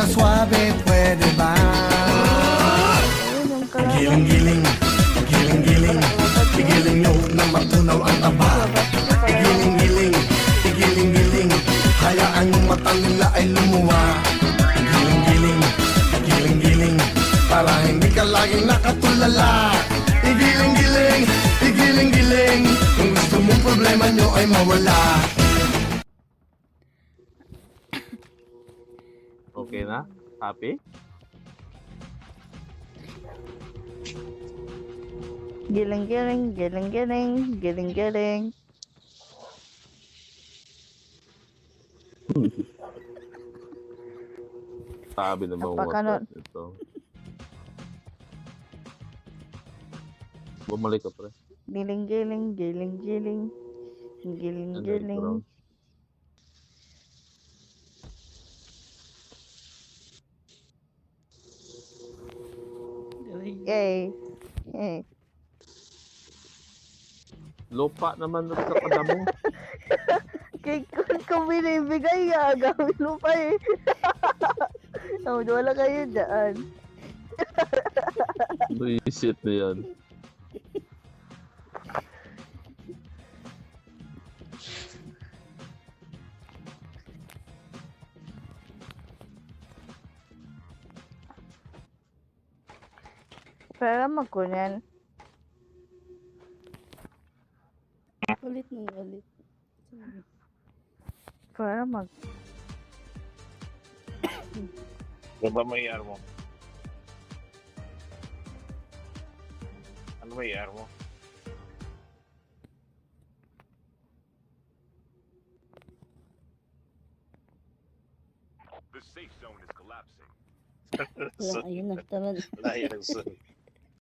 lang suave, pwede ba? Ayun yung kalaban. Giling-giling, giling-giling Igiling nyo na matunaw ang taba. Igiling-giling, igiling-giling Hayaan yung mata nila ay lumuwa. Igiling-giling, igiling-giling Para hindi ka laging nakatulala. Igiling-giling, igiling-giling Kung gusto mong problema nyo ay mawala Okay na? Happy? Giling-giling, giling-giling, giling-giling. Sabi naman Napakano- what ito. Bumalik ka pre. Giling-giling, giling-giling. Ano, Giling-giling. ikaw? Yay. Yay. Lupa naman sa kadamo. Kay kung kung binibigay nga, gawin mo pa eh. Oh, wala kayo dyan. Buisit na yan. Para magkunyan. Ulit ng ulit. Para mag... Ano ba may IR mo? Ano ba IR mo? The safe zone is collapsing. Wala, ayun na. Tama na. Wala yan.